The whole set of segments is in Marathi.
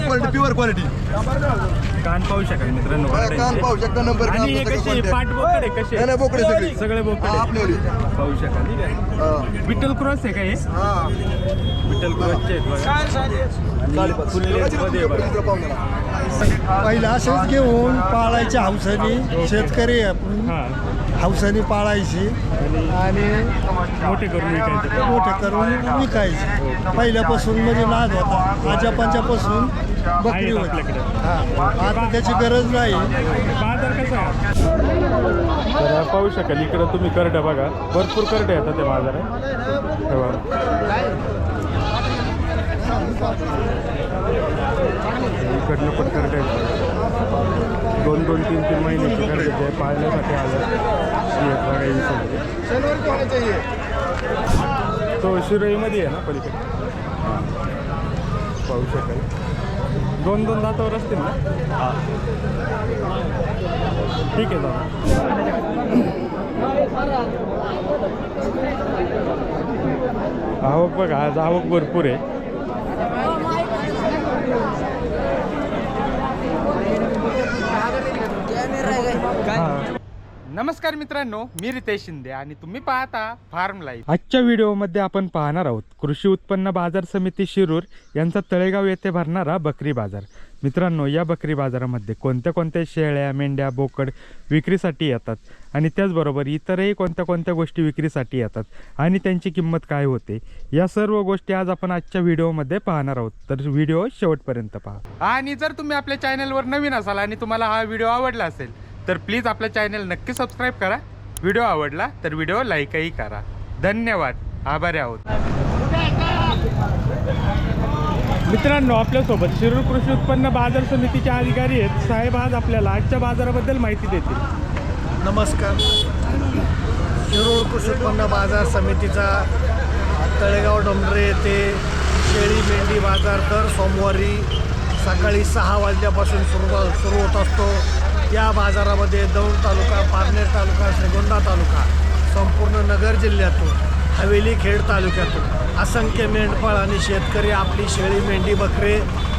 क्वालिटी प्युअर क्वालिटी कान पाहू शकाल मित्रांनो कान. पाहू शकता नंबर आणि हे कसे पाठ बोकडे कसे? नाही नाही बोकडे सगळे. सगळे बोकडे. पाहू शकाल ठीक आहे. विठ्ठल क्रॉस आहे का हे. विठ्ठल क्रॉसचे आहेत. पहिला असंच घेऊन पाळायच्या हौसानी शेतकरी आपण. हौसानी पाळायची आणि मोठे करून विकायचे. मोठं करून विकायची. पहिल्यापासून म्हणजे नाद होता. आजापांच्यापासून बकरी आहेत होती. हा. आता त्याची गरज नाही. बाजार कसा आहे? तर पाहू शकाल इकडं तुम्ही करडे बघा. भरपूर करडे येतात ते बाजारात. इकडनं पण करडे आहेत दोन दोन तीन तीन महिन्याचे करडे जे पाळण्यासाठी आलं. तो शिरोईमध्ये आहे ना पलीकडे. पाहू शकाल. दोन दोन दातावर असतील ना? ठीक आहे दादा. आवक बघा आज आवक भरपूर आहे. नमस्कार मित्रांनो मी रितेश शिंदे आणि तुम्ही पाहता फार्म लाईफ आजच्या व्हिडिओमध्ये आपण पाहणार आहोत कृषी उत्पन्न बाजार समिती शिरूर यांचा तळेगाव येथे भरणारा बकरी बाजार. मित्रांनो या बकरी बाजारामध्ये कोणत्या कोणत्या शेळ्या मेंढ्या बोकड विक्रीसाठी येतात? आणि त्याचबरोबर इतरही कोणत्या कोणत्या गोष्टी विक्रीसाठी येतात? आणि त्यांची किंमत काय होते? या सर्व गोष्टी आज आपण आजच्या व्हिडिओमध्ये पाहणार आहोत. तर व्हिडिओ शेवटपर्यंत पहा. आणि जर तुम्ही आपल्या चॅनलवर नवीन असाल आणि तुम्हाला हा व्हिडिओ आवडला असेल तर प्लीज आपल्या चॅनल नक्की सबस्क्राईब करा. व्हिडिओ आवडला तर व्हिडिओ लाईकही करा. धन्यवाद. आभारी आहोत. मित्रांनो आपल्यासोबत शिरूर कृषी उत्पन्न बाजार समितीचे अधिकारी आहेत. साहेब आज आपल्याला आजच्या बाजाराबद्दल माहिती देतील. नमस्कार. शिरूर कृषी उत्पन्न बाजार समितीचा तळेगाव डोंगरे येथे शेळी मेंढी बाजार दर सोमवारी सकाळी सहा वाजल्यापासून सुरू सुरू होत असतो. या बाजारामध्ये दौंड तालुका पारनेर तालुका श्रीगोंदा तालुका संपूर्ण नगर जिल्ह्यातून हवेली खेड तालुक्यातून असंख्य मेंढपाळ आणि शेतकरी आपली शेळी मेंढी बकरे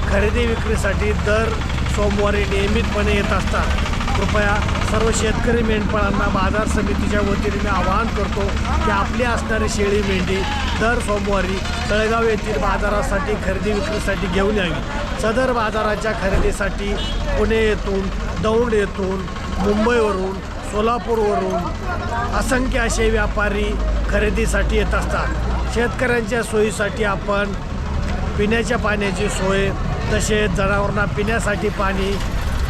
खरेदी विक्रीसाठी दर सोमवारी नियमितपणे येत असतात. कृपया सर्व शेतकरी मेंढपाळांना बाजार समितीच्या वतीने मी आवाहन करतो की आपली असणारी शेळी मेंढी दर सोमवारी तळेगाव येथील बाजारासाठी खरेदी विक्रीसाठी घेऊन यावी. सदर बाजाराच्या खरेदीसाठी पुणे येथून दौंड येथून मुंबईवरून सोलापूरवरून असंख्य असे व्यापारी खरेदीसाठी येत असतात. शेतकऱ्यांच्या सोयीसाठी आपण पिण्याच्या पाण्याची सोय तसेच जनावरांना पिण्यासाठी पाणी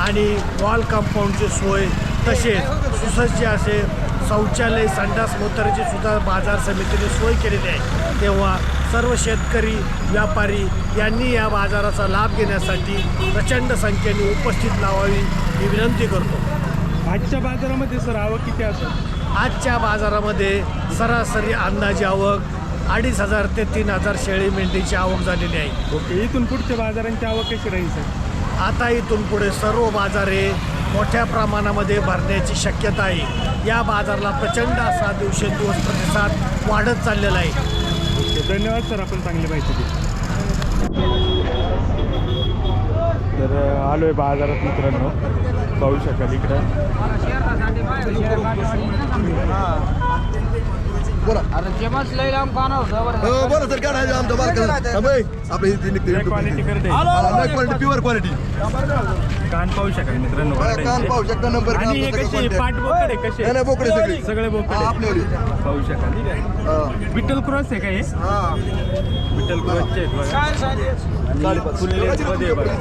आणि वॉल कंपाऊंडची सोय तसेच सुसज्ज असे शौचालय संडास मोतरची सुद्धा बाजार समितीने सोय केलेली आहे. तेव्हा सर्व शेतकरी व्यापारी यांनी या बाजाराचा लाभ घेण्यासाठी प्रचंड संख्येने उपस्थित लावावी ही विनंती करतो. आजच्या बाजारामध्ये सर आवक किती असेल आजच्या बाजारामध्ये सरासरी अंदाजे आवक अडीच हजार ते तीन हजार शेळी मेंढीची आवक झालेली आहे. ओके इथून पुढच्या बाजारांची आवक कशी राहील सर? आता इथून पुढे सर्व बाजारे मोठ्या प्रमाणामध्ये भरण्याची शक्यता आहे. या बाजाराला प्रचंड असा दिवसेंदिवस प्रतिसाद वाढत चाललेला आहे. धन्यवाद सर आपण चांगली माहिती दिली. तर आलो आहे बाजारात मित्रांनो. पाहू शकाल इकडं. बोला अरे जेमच लय लांब पाहणार होतं बरं हो, बोला सर काय आमचं. आपलं निघते क्वालिटी प्युअर क्वालिटी कान पाहू शकाल मित्रांनो कान बरड्यांचे. पाहू शकता नंबर आणि हे कसे पाठ बोकडे कसे नाही नाही बोकडे सगळे. सगळे बोकडे. पाहू शकाल ठीक आहे. हा. विठ्ठल क्रॉस आहे का हे. विठ्ठल क्रॉसचे आहेत बघा. आणि मध्ये आहे बघा.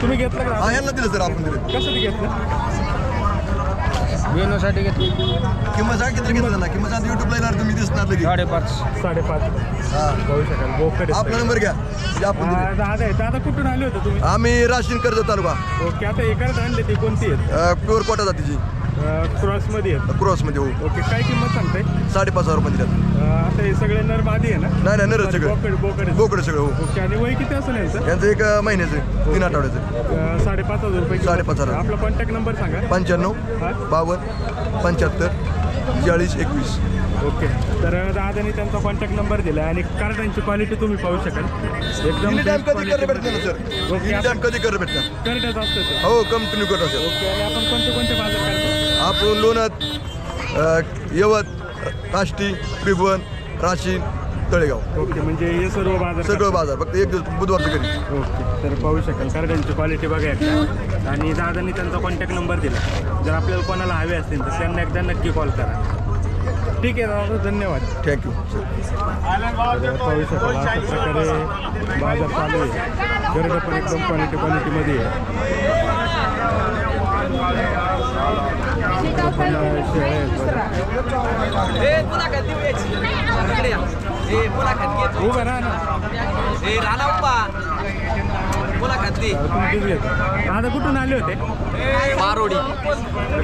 तुम्ही घेतलं का? हा यांना दिलं सर आपण दिले. कसं घेतलं? वेणूसाठी घेतली. किंमत सांग किती घेतलं ना किंमत सांग युट्यूबला येणार तुम्ही दिसणार लगेच. साडेपाच. साडेपाच. हा. पाहू शकाल बोकडे आपला नंबर घ्या. म्हणजे आपण दिले. दादा आहे दादा कुठून आले होते तुम्ही? आम्ही राशीन कर्ज तालुका. ओके आता एकाच आणले ते कोणती आहेत? प्युअर कोटा जातीची. क्रॉसमध्ये आहेत. क्रॉसमध्ये हो. ओके काय किंमत सांगताय? साडेपाच हजार रुपये दिल्यात अं, आता हे सगळे नर बादी आहे ना? नाही नाही नरच सगळं. बोकड बोकड. आहेत. बोकडे सगळं हो. ओके आणि वय किती असेल यांचं? यांचं एक अं, महिन्याचं तीन आठवड्याचं अं, साडेपाच हजार रुपये किंमत. साडेपाच हजार. आपला कॉन्टॅक्ट नंबर सांगा. पंच्याण्णव हा. बावन्न पंच्याहत्तर चाळीस एकवीस. ओके. तर दादानी त्यांचा कॉन्टॅक्ट नंबर दिला आणि कार्डांची क्वालिटी तुम्ही पाहू शकाल. एकदम एनी टाइम best कधी quality भेटणार सर ओके, एनी आपण- टाइम कधी करत भेटणार? करडच असतं ते हो कंटिन्यू करत असेल ओके आणि आपण कोणते कोणते बाजार करतो? आपण लोणत यवत काष्टी पिबवन राशीन तळेगाव. ओके म्हणजे हे सर्व बाजार सगळं बाजार फक्त एक दिवस बुधवारचं घरी. ओके तर पाहू शकाल कार्डांची क्वालिटी बघा एकदा. आणि दादानी त्यांचा कॉन्टॅक्ट नंबर दिला. जर आपल्याला कोणाला हवे असतील तर त्यांना एकदा नक्की कॉल करा. ठीक आहे दादा धन्यवाद. थँक्यू तर पाहू शकाल अशा प्रकारे बाजार चालू आहे. गर्द पण एकदम क्वालिटी क्वालिटीमध्ये आहे. पण शेळ्या कधी बघा. उभं राहा ना तर तुम्ही दादा कुठून आले होते? मारोडी.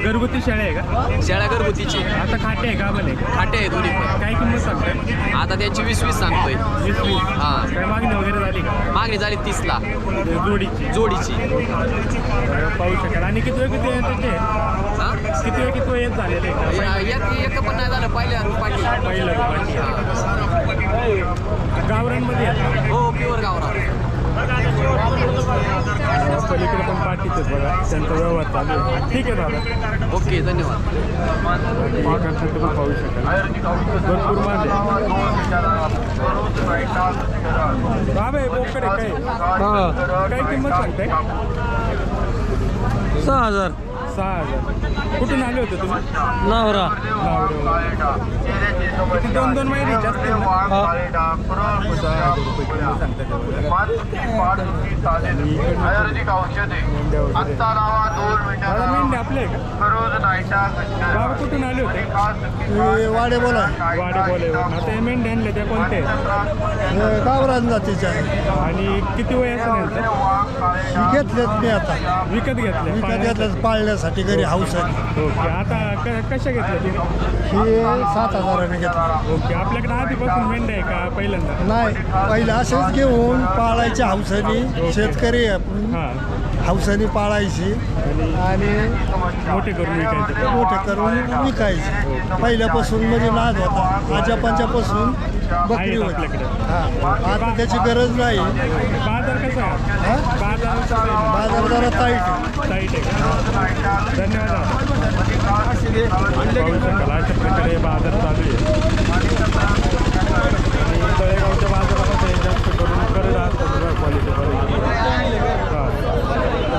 घरगुती शेळ्या आहे का? शेळ्या घरगुतीची. आता खाटे आहे का बने खाटे आहे दोन्ही पण. काय किंमत सांगताय? आता त्यांची वीस वीस सांगतोय. वीस वीस. हा. काय मागणी वगैरे झाली का? मागणी झाली तीसला जोडीची. जोडीची. तर पाहू शकाल. आणि किती वेळ किती त्याचे? हा? किती वेळ किती वेळ येत झालेले? या- एक एक पण नाही झालं. पहिल्या रुपाटी पहिलं. गावरांमध्ये आहेत हो प्युअर गावरा पलीकडे पण पाठीतच बघा त्यांचा व्यवहार चालू आहे ठीक आहे दादा ओके धन्यवाद. इकडचं पण पाहू शकाल भरपूर माल आहे बाबा बोकडे काय काय किंमत सांगते सहा हजार. सहा हजार कुठून आले होते तुम्ही? नवरा. किती दोन दोन महिन्याचे असतील ना? सहा हजार रुपये किलो सांगता ते बघा. मेंढ्या आपले बाबा कुठून आले होते? हे वाडे बोला. वाडे बोले आता हे मेंढ्या आणले त्या कोणते आहेत? गावरान जातीच्या आणि किती वय यांचं? घेतलेत मी आता. विकत घेतले विकत घेतलं पाळण्यासाठी. घरी हाऊस आहे. ओके आता क- कशा घेतल्या तुम्ही? हे सात हजाराने घेतलं. ओके आपल्याकडे आधीपासून मेंढ्या आहे का पहिल्यांदा? नाही पहिले असेच घेऊन पाळायच्या हौसानी शेतकरी आहे आपण. हां. हौसानी पाळायची आणि मोठे करून विकायचे. मोठे करून विकायची. पहिल्यापासून म्हणजे नाद होता. आजापांच्यापासून बकरी होती. हा. आता त्याची गरज नाही. बाजार कसा? बाजार जरा ताईट आहे. धन्यवाद. अशा प्रकारे बाजार चालू आहे. आणि तळेगावच्या बाजारामध्ये जास्त करून असतात quality quality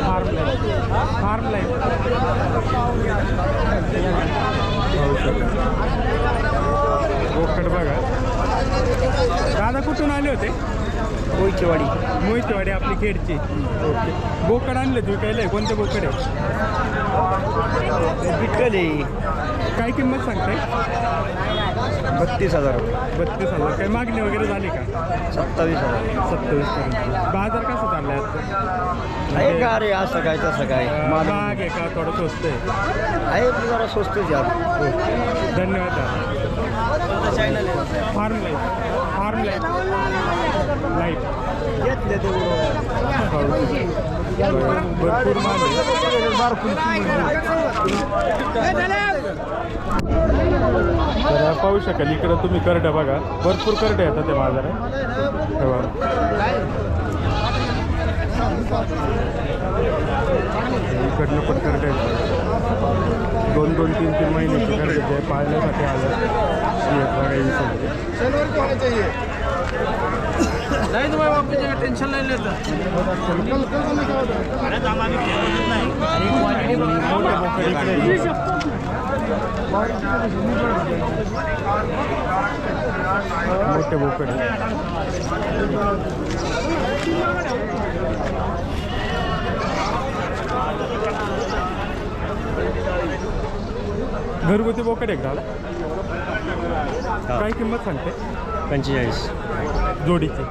farm life farm life बोकड बघा. दादा कुठून आले होते? कोयचेवाडी मोहितवाडी आपली खेडची. ओके. बोकड आणले तुम्ही विकायला कोणते बोकड आहे? विकले काय किंमत सांगताय? बत्तीस हजार बत्तीस हजार. काही मागणी वगैरे झाली का? सत्तावीस हजार. सत्तावीस पर्यंत. बाजार कसा चाललाय आहे आजचा का रे असं काय तसं काय? महाग आहे का? थोडं स्वस्त आहे. आहे जरा स्वस्तच यार धन्यवाद फार्म लाईफ फार्म लाईफ घेतले आहे तर पाहू शकाल इकडं तुम्ही करड्या बघा. भरपूर करडे येतात ते बाजारात. इकडनं पण करडे आहेत दोन दोन तीन तीन महिन्याचे करडे पाळण्यासाठी आलं बघा नाही तुम्हाला बापूजी टेन्शन नाही लेतं. मोठे बोकड. घरगुती बोकड आहे का दादा काय किंमत सांगते? पंचेचाळीस. जोडीची.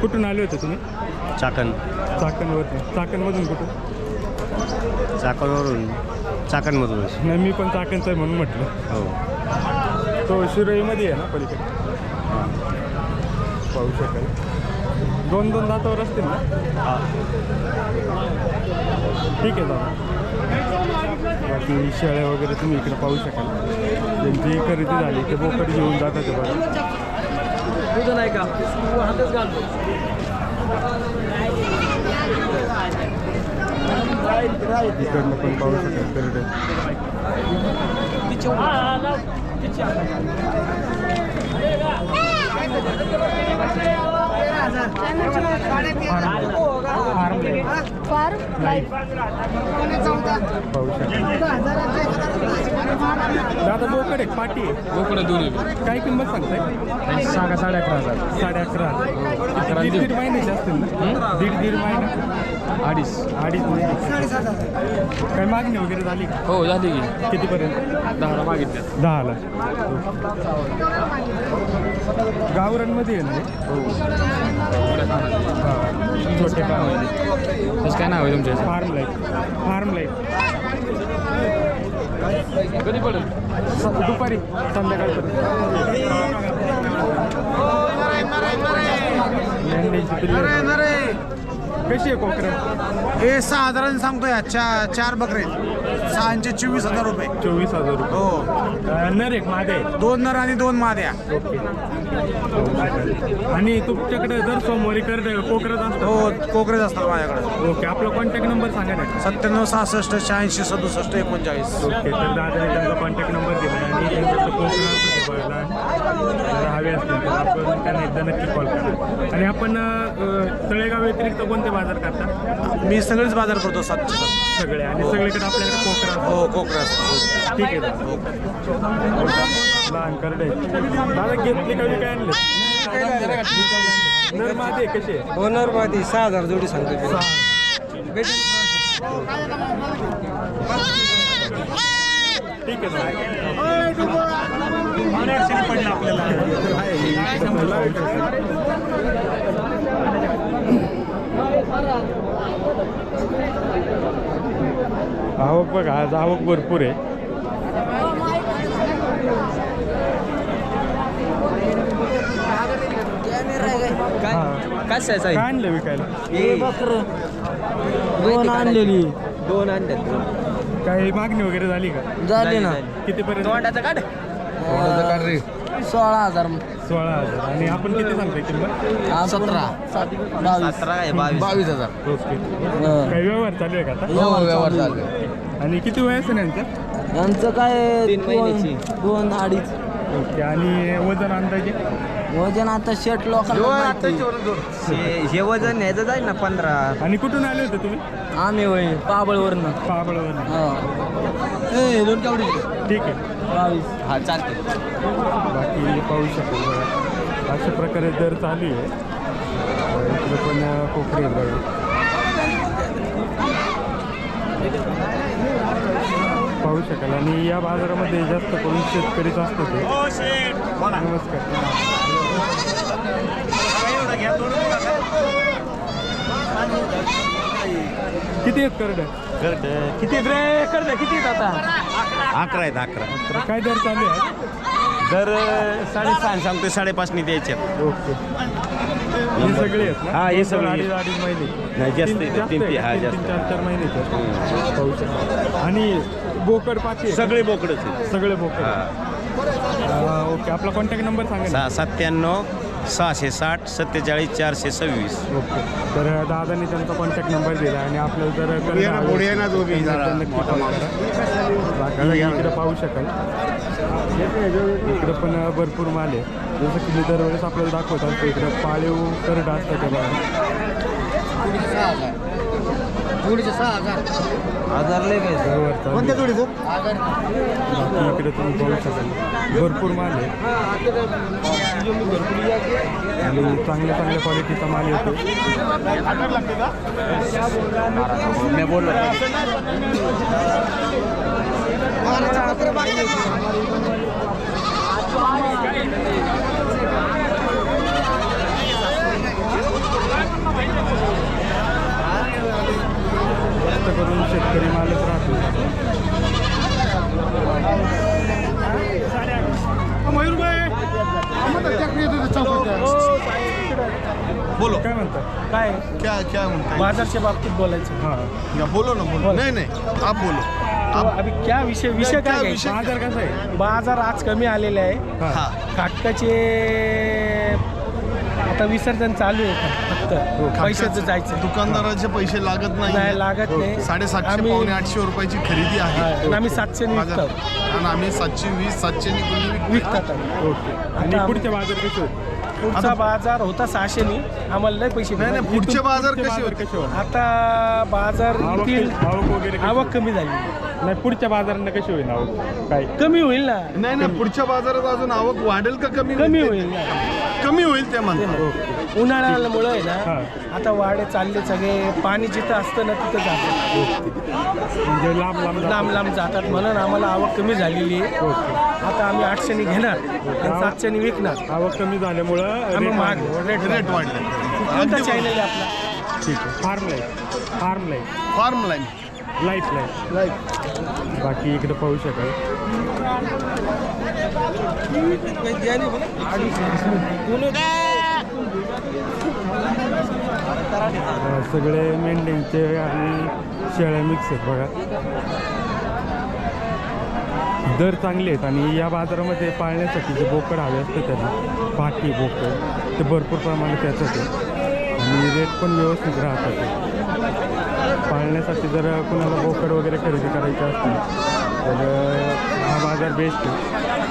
कुठून आले होते तुम्ही? चाकण. चाकणवरून चाकणमधून कुठून? चाकणवरून चाकणमधूनच नाही मी पण चाकणचं आहे म्हणून म्हटलं. हो. तो शिरोईमध्ये आहे ना पलीकडे? पाहू शकाल. दोन दोन दातावर असतील ना? ठीक आहे दादा. बाकी शेळ्या वगैरे तुम्ही इकडे पाहू शकाल. ज्यांची खरेदी झाली ते बोकड घेऊन जातात ते बघा. तुझं नाही का? तू हातच घालतो इकडनं पण पाहू शकाल करडे. फार पाहू शकाल दादा बोकड एक पाटी आहे. बोकडं दोन्ही काय किंमत सांगताय? सांगा साडे अकरा हजार. साडे अकरा अकरा दीड दीड महिन्याचे असतील ना? दीड दीड महिना? अडीच. अडीच महिने काय मागणी वगैरे झाली का? हो झाली की. कितीपर्यंत? दहाला मागितल्या दहाला गावरांमध्ये आहे ना हे? हा. छोटे फार्म तसं काय नाव आहे तुमच्या फार्म लाईफ फार्म लाईफ कधी पडेल? दुपारी संध्याकाळपर्यंत. पिल्ले. कशी आहे कोकरा? हे साधारण सांगतोय चार चार बकरे. सहाशे चोवीस हजार रुपये. चोवीस हजार रुपये. हो. अं, नर एक आहे दोन नर आणि दोन माद्या. ओके. आणि तुमच्याकडे जर सोमवारी कर कोकरात असतो हो कोकरेज असतात माझ्याकडे. ओके आपला कॉन्टॅक्ट नंबर सांगा ना. सत्त्याण्णव सहासष्ट शहाऐंशी सदुसष्ट एकोणचाळीस. ओके तर त्यांचा कॉन्टॅक्ट नंबर दिला आणि त्यांचं कोकणात बघायला जर हवे असतील तर आपण त्यांना एकदा नक्की कॉल करा. आणि आपण अं, तळेगाव व्यतिरिक्त कोणते बाजार करता? मी सगळेच बाजार करतो सातशे सात. सगळे. आणि सगळीकडे आपल्याकडे कोकरा असतो. हो कोकरा असतात ठीक आहे दादा. लहान करडे. दादा घेतली का काय आणले? नर माझे कसे ओनरमध्ये सहा हजार जोडी सांगतो ठीक आहे. आवक बघा आज आवक भरपूर आहे. हा. काय आणलं विकायला? दोन आणलेली. दोन आणले काही मागणी वगैरे झाली का? झाली ना. कितीपर्यंत? तोंडाचं सोळा हजार. सोळा हजार. आणि आपण किती सांगताय किंमत? सतरा. बावीस. सतरा आहे बावीस. बावीस हजार. ओके. काही व्यवहार चालू आहे का आता? हो व्यवहार चालू आणि किती वय असेल यांचं? यांचं काय तीन दोन महिन्याची. दोन अडीच. ओके. आणि वजन अंदाजे? वजन आता शेट लोकांना माहिती. हे हे वजन न्यायचं जाईल ना पंधरा. आणि कुठून आले होते तुम्ही? आम्ही वय पाबळवरनं. पाबळवर हो. ए दोन कावडी ठीक आहे. बावीस. हा चालते बाकी पाहू शकतो बघा. अशा प्रकारे दर चालू आहे. इकडे पण बघा. पाहू शकाल. आणि या बाजारामध्ये जास्त करून शेतकरीच असतो ते नमस्कार. किती आहेत करड? किती रे? कर किती आहेत आता? अकरा आहेत अकरा. तर काय दर चालू आहे? दर साडेसहा सांगतोय साडेपाचनी द्यायचे ओके. हे सगळे आहेत ना? हा, हे सगळे. अडीच अडीच महिने. नाही, जास्त तीन- आहे. जास्त तीन- आहे तीन- हा, का? जास्त. तीन चार चार महिने पाहू शकतो आणि बोकड आहे का? सगळे बोकडच आहेत. सगळे बोकड हा. ओके. आपला कॉन्टॅक्ट नंबर सांगा ना. सत्त्याण्णव सहाशे साठ सत्तेचाळीस चारशे सव्वीस. ओके. तर दादाने त्यांचा कॉन्टॅक्ट नंबर दिला आणि आपल्याला जर हवे असेल तर त्यांना नक्की कॉल करा. बाकी इकडे पाहू शकाल. इकडे पण भरपूर माल आहे. जसं की मी दरवेळेस आपल्याला दाखवत असतो इकडे पाळीव करडा असतं त्या बघा हजार. लय काय कोणत्या जोडीचं? इकडे तुम्ही पाहू शकाल. भरपूर माल आहे. आणि चांगल्या चांगल्या क्वालिटीचा माल येतो. मी बोललो जास्त करून शेतकरी मालच राहतो बोलो काय म्हणतात क्या क्या म्हणताय बाजारच्या बाबतीत बोलायचं. हा. या बोलो ना बोलो. नाही नाही. आप बोलो. तो अभी क्या विषय विषय क्या घ्यायचा? विषय? बाजार कसा आहे? बाजार आज कमी आलेले आहे. हा. हा. खाटकाचे आता विसर्जन चालू आहे फक्त. पैशाचं जायचं. दुकानदाराचे पैसे लागत नाही. नाही लागत नाही. साडेसातशे आम्ही- पावणे आठशे रुपयाची खरेदी आहे. हा, आणि आम्ही सातशे बाजार- विकतो. आणि आम्ही सातशे वीस सातशे विकतात आम्ही. ओके आणि आता- पुढचे बाजार कसे पुढचा बाजार होता सहाशेनी. आम्हाला लय पैसे नाही पुढचे बाजार कसे होते? आता बाजार आवक येतील. आवक वगैरे कशी आवक होते? कमी झाली. नाही पुढच्या बाजारांना कशी होईल आवक? काय? कमी होईल ना. नाही नाही पुढच्या बाजारात अजून आवक वाढेल का कमी कमी होईल ना. कमी होईल ते म्हणतात. ओके उन्हाळ्यामुळे आहे हा. ना आता वाडे चालले सगळे पाणी जिथं असतं ना तिथं जातात. म्हणजे लांब लांब जातात. लांब लांब जातात. म्हणून आम्हाला आवक कमी झालेली आहे. ओके. आता आम्ही आठशेनी घेणार आणि सातशेनी विकणार. आवक कमी झाल्यामुळं आम्ही महाग. रेट रेट वाढले. कोणता चॅनल आहे आपला. ठीक आहे. Farm life farm life farm line life life बाकी इकडे पाहू शकाल. अं, सगळे मेंढ्यांचे आणि शेळ्या मिक्स आहेत बघा. दर चांगले आहेत आणि या बाजारामध्ये पाळण्यासाठी जे बोकड हवे असतं त्याला पाठी बोकड ते भरपूर प्रमाणात त्याच्यात आहे आणि रेट पण व्यवस्थित राहतात. पाळण्यासाठी जर कुणाला बोकड वगैरे खरेदी करायचं असेल तर हा बाजार बेस्ट आहे.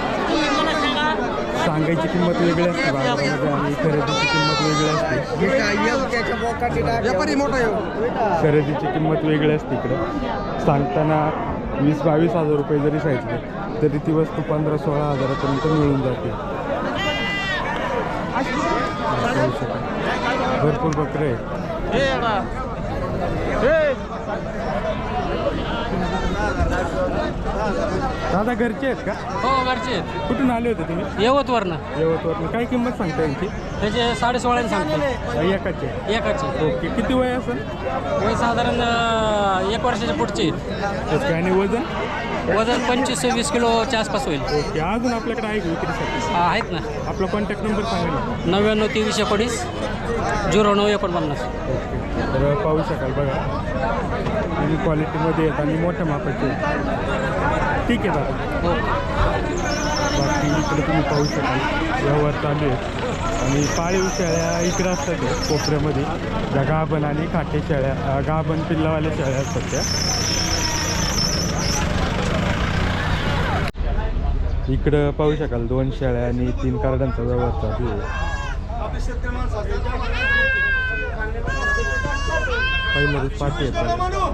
सांगायची किंमत वेगळी असते बाजारामध्ये आणि खरेदीची किंमत वेगळी असते. खरेदीची किंमत वेगळी असते इकडं. सांगताना वीस बावीस हजार रुपये जरी सांगितले तरी ती वस्तू पंधरा सोळा हजारापर्यंत मिळून जाते. भरपूर बकरे दादा घरचे आहेत का? हो घरचे कुठून आले होते तुम्ही? यवतवरनं. यवतवरून. काय किंमत सांगता यांची? त्याचे साडे सोळाने सांगतो. एकाचे. एकाचे. ओके. किती वय असेल वय साधारण अं, एक वर्षाच्या पुढचे ओके. आणि वजन? वजन पंचवीस ते वीस किलोच्या आसपास होईल. ओके. अजून आपल्याकडे आहे का विक्रीसाठी? हा, आहेत ना. आपला कॉन्टॅक्ट नंबर सांगा ना. नव्याण्णव तेवीस एकोणीस झिरो नऊ एकोणपन्नास. ओके. तर पाहू शकाल बघा. आणि क्वालिटीमध्ये आहेत आणि मोठ्या मापाचे. आहेत ठीक आहे दादा. हो. बाकी इकडे तुम्ही पाहू शकाल. व्यवहार चालू आहेत आणि पाळीव शेळ्या इकडे असतात त्या कोपऱ्यामध्ये. ज्या गाभण आणि खाटे शेळ्या गाभण पिल्लावाल्या शेळ्या असतात त्या. इकडं पाहू शकाल दोन शेळ्या आणि तीन कार्डांचा व्यवहार चालू आहे. पहिल्या दिवस पाठी येतात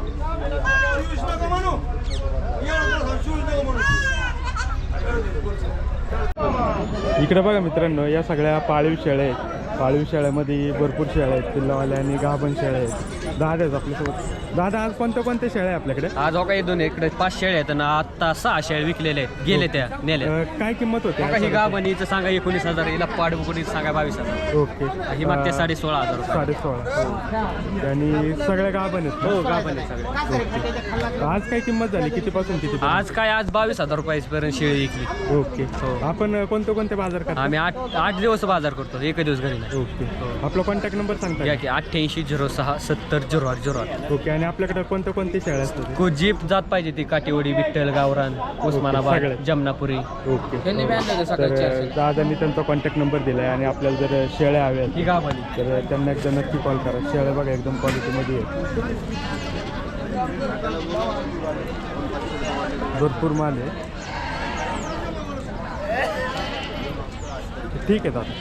इकडे बघा मित्रांनो या सगळ्या पाळीव शेळ्या आहेत. पाळीव शेळ्यामध्ये भरपूर शेळ्या आहेत. पिल्लावाल्या आणि गाभण शेळ्या आहेत. दादा आहेत आपल्यासोबत. दादा आज कोणत्या कोणत्या शेळ्या आहे आपल्याकडे? आज हो काही दोन इकडे पाच शेळे आहेत आणि आता सहा शेळे विकलेले आहेत. गेले त्या नेल्या. अं, काय किंमत होते बघा ही गाभणीचं सांगा एकोणीस हजार. हिला पाडबुकडीचं सांगा बावीस हजार. ओके. ही मागते साडे सोळा हजार रुपये. साडे सोळा आणि सगळ्या गाभण आहेत हो ना? गाभण आहेत सगळे आज काय किंमत झाली? कितीपासून किती आज काय आज बावीस हजार रुपयापर्यंत शेळी विकली. ओके. हो. आपण कोणते कोणते बाजार करतो? आम्ही आठ आठ दिवस बाजार करतो एक दिवस घरी नाही. ओके. आपला कॉन्टॅक्ट नंबर सांगता? की अठ्ठ्याऐंशी झिरो सहा सत्तर झिरो आठ ओके आणि आपल्याकडे कोणत्या कोणते शेळ्या असतात? को जीप जात पाहिजे ती काटेवाडी विठ्ठल गावरान उस्मानाबाद. जमनापुरी. ओके. त्यांनी बी आणलं होतं सकाळी तर चारशे. दादांनी त्यांचा कॉन्टॅक्ट नंबर दिला आहे आणि आपल्याला जर शेळ्या हव्या ही आहेत, गाभणी तर त्यांना एकदा नक्की कॉल करा. शेळ्या बघा एकदम क्वालिटीमध्ये आहेत. भरपूर माल आहे. ठीक आहे दादा.